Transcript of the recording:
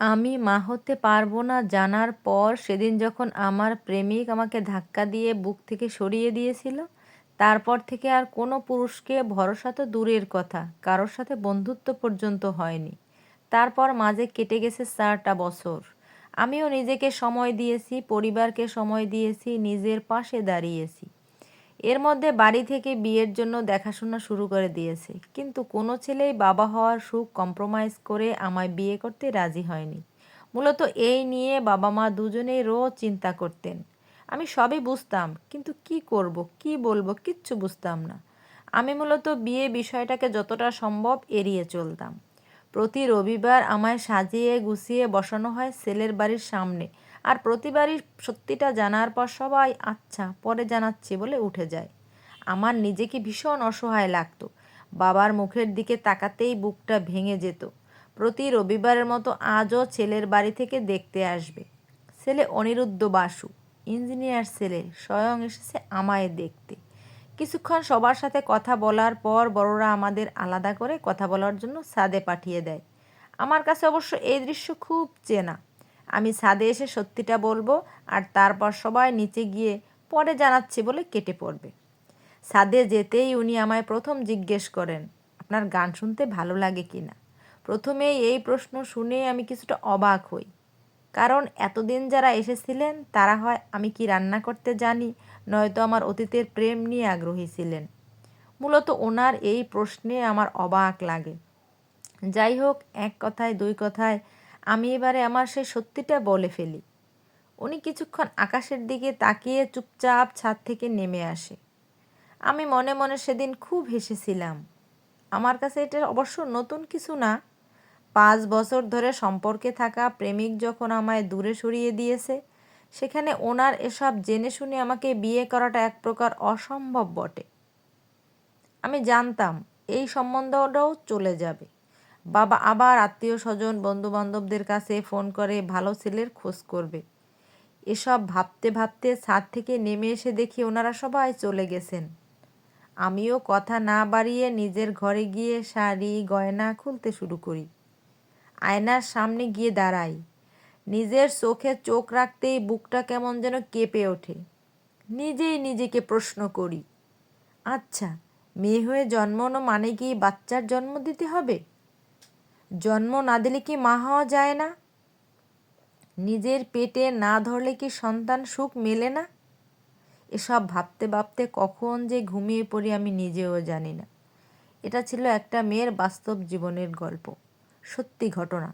আমি মা হতে পারব না জানার পর সেদিন যখন আমার প্রেমিক আমাকে ধাক্কা দিয়ে বুক থেকে সরিয়ে দিয়েছিল, তারপর থেকে আর কোনো পুরুষকে ভরসা তো দূরের কথা, কারোর সাথে বন্ধুত্ব পর্যন্ত হয়নি। তারপর মাঝে কেটে গেছে চারটা বছর। আমিও নিজেকে সময় দিয়েছি, পরিবারকে সময় দিয়েছি, নিজের পাশে দাঁড়িয়েছি। এর মধ্যে বাড়ি থেকে বিয়ের জন্য দেখাশোনা শুরু করে দিয়েছে। কিন্তু কোনো ছেলেই বাবা হওয়ার সুখ কম্প্রোমাইজ করে আমায় বিয়ে করতে রাজি হয়নি। মূলত এই নিয়ে বাবা মা দুজনেই রোজ চিন্তা করতেন। আমি সবই বুঝতাম, কিন্তু কি করব, কি বলব কিচ্ছু বুঝতাম না। আমি মূলত বিয়ে বিষয়টাকে যতটা সম্ভব এড়িয়ে চলতাম। প্রতি রবিবার আমায় সাজিয়ে গুছিয়ে বসানো হয় ছেলের বাড়ির সামনে। আর প্রতিবারই সত্যিটা জানার পর সবাই আচ্ছা পরে জানাচ্ছি বলে উঠে যায়। আমার নিজেকে ভীষণ অসহায় লাগতো। বাবার মুখের দিকে তাকাতেই বুকটা ভেঙে যেত। প্রতি রবিবারের মতো আজও ছেলের বাড়ি থেকে দেখতে আসবে। ছেলে অনিরুদ্ধ বাসু, ইঞ্জিনিয়ার ছেলে, স্বয়ং এসেছে আমায় দেখতে। কিছুক্ষণ সবার সাথে কথা বলার পর বড়রা আমাদের আলাদা করে কথা বলার জন্য সাদে পাঠিয়ে দেয়। আমার কাছে অবশ্য এই দৃশ্য খুব চেনা। আমি সাদে এসে সত্যিটা বলব আর তারপর সবাই নিচে গিয়ে পরে জানাচ্ছি বলে কেটে পড়বে। ছাদে যেতেই উনি আমায় প্রথম জিজ্ঞেস করেন, আপনার গান শুনতে ভালো লাগে কি না প্রথমেই এই প্রশ্ন শুনে আমি কিছুটা অবাক হই। কারণ এতদিন যারা এসেছিলেন, তারা হয় আমি কি রান্না করতে জানি, নয়তো আমার অতীতের প্রেম নিয়ে আগ্রহী ছিলেন। মূলত ওনার এই প্রশ্নে আমার অবাক লাগে। যাই হোক, এক কথায়, দুই কথায়, আমি এবারে আমার সেই সত্যিটা বলে ফেলি। উনি কিছুক্ষণ আকাশের দিকে তাকিয়ে চুপচাপ ছাদ থেকে নেমে আসে। আমি মনে মনে সেদিন খুব হেসেছিলাম। আমার কাছে এটা অবশ্য নতুন কিছু না পাঁচ বছর ধরে সম্পর্কে থাকা প্রেমিক যখন আমায় দূরে সরিয়ে দিয়েছে, সেখানে ওনার এসব জেনে শুনে আমাকে বিয়ে করাটা এক প্রকার অসম্ভব বটে। আমি জানতাম এই সম্বন্ধটাও চলে যাবে। বাবা আবার আত্মীয় স্বজন বন্ধুবান্ধবদের কাছে ফোন করে ভালো ছেলের খোঁজ করবে। এসব ভাবতে ভাবতে ছাদ থেকে নেমে এসে দেখি ওনারা সবাই চলে গেছেন। আমিও কথা না বাড়িয়ে নিজের ঘরে গিয়ে শাড়ি, গয়না খুলতে শুরু করি। আয়নার সামনে গিয়ে দাঁড়াই। নিজের চোখে চোখ রাখতেই বুকটা কেমন যেন কেঁপে ওঠে। নিজেই নিজেকে প্রশ্ন করি আচ্ছা মেয়ে হয়ে জন্মানো মানে কি বাচ্চার জন্ম দিতে হবে? জন্ম না দিলে কি মা হওয়া যায় না? নিজের পেটে না ধরলে কি সন্তান সুখ মেলে না? এসব ভাবতে ভাবতে কখন যে ঘুমিয়ে পড়ি আমি নিজেও জানি না। এটা ছিল একটা মেয়ের বাস্তব জীবনের গল্প। সত্যি ঘটনা।